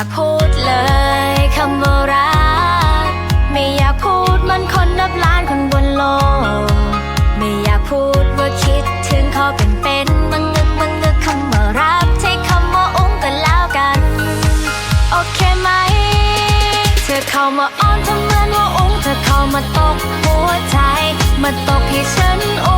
ากพูดเลยคำว่ารัก ไม่อยากพูดมันคนนับล้านคนบนโลก ไม่อยากพูดว่าคิดถึงเขาเป็นเป็นๆมึงนึกมึงนึกคำว่ารักใช้คำว่าอุ้งกันแล้วกัน โอเคไหม เธอเข้ามาอ้อนทำเหมือนว่าอุ้งเธอเข้ามาตกหัวใจ มาตกให้ฉันอุ้ง